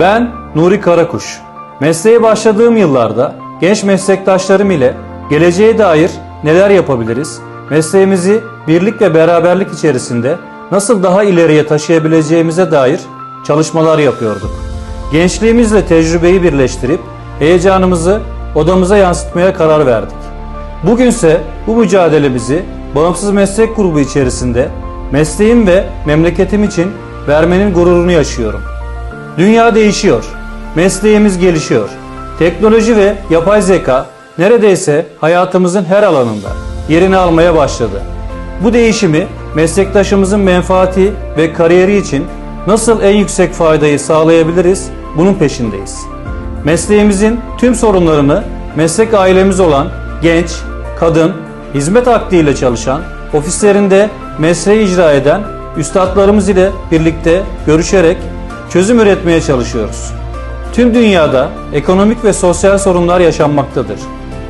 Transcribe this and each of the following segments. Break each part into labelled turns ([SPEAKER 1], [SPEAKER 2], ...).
[SPEAKER 1] Ben Nuri Karakuş. Mesleğe başladığım yıllarda genç meslektaşlarım ile geleceğe dair neler yapabiliriz, mesleğimizi birlik ve beraberlik içerisinde nasıl daha ileriye taşıyabileceğimize dair çalışmalar yapıyorduk. Gençliğimizle tecrübeyi birleştirip heyecanımızı odamıza yansıtmaya karar verdik. Bugünse bu mücadelemizi Bağımsız Meslek Grubu içerisinde mesleğim ve memleketim için vermenin gururunu yaşıyorum. Dünya değişiyor. Mesleğimiz gelişiyor. Teknoloji ve yapay zeka neredeyse hayatımızın her alanında yerini almaya başladı. Bu değişimi meslektaşımızın menfaati ve kariyeri için nasıl en yüksek faydayı sağlayabiliriz bunun peşindeyiz. Mesleğimizin tüm sorunlarını meslek ailemiz olan genç, kadın, hizmet akdiyle çalışan, ofislerinde mesleği icra eden üstadlarımız ile birlikte görüşerek çözüm üretmeye çalışıyoruz. Tüm dünyada ekonomik ve sosyal sorunlar yaşanmaktadır.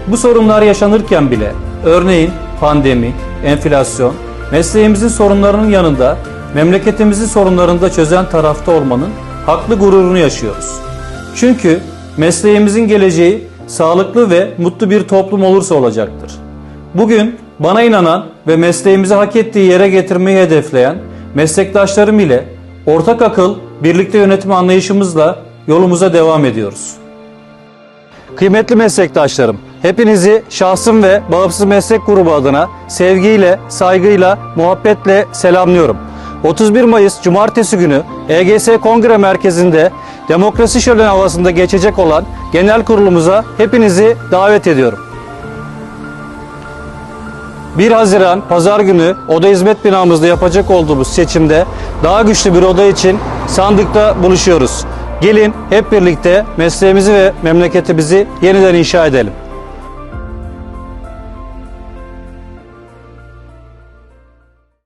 [SPEAKER 1] Bu sorunlar yaşanırken bile örneğin pandemi, enflasyon, mesleğimizin sorunlarının yanında memleketimizin sorunlarını da çözen tarafta olmanın haklı gururunu yaşıyoruz. Çünkü mesleğimizin geleceği sağlıklı ve mutlu bir toplum olursa olacaktır. Bugün bana inanan ve mesleğimizi hak ettiği yere getirmeyi hedefleyen meslektaşlarım ile ortak akıl, birlikte yönetim anlayışımızla yolumuza devam ediyoruz. Kıymetli meslektaşlarım, hepinizi şahsım ve Bağımsız Meslek Grubu adına sevgiyle, saygıyla, muhabbetle selamlıyorum. 31 Mayıs Cumartesi günü EGS Kongre Merkezi'nde demokrasi şöleni havasında geçecek olan genel kurulumuza hepinizi davet ediyorum. 1 Haziran Pazar günü oda hizmet binamızda yapacak olduğumuz seçimde daha güçlü bir oda için sandıkta buluşuyoruz. Gelin hep birlikte mesleğimizi ve memleketimizi yeniden inşa edelim.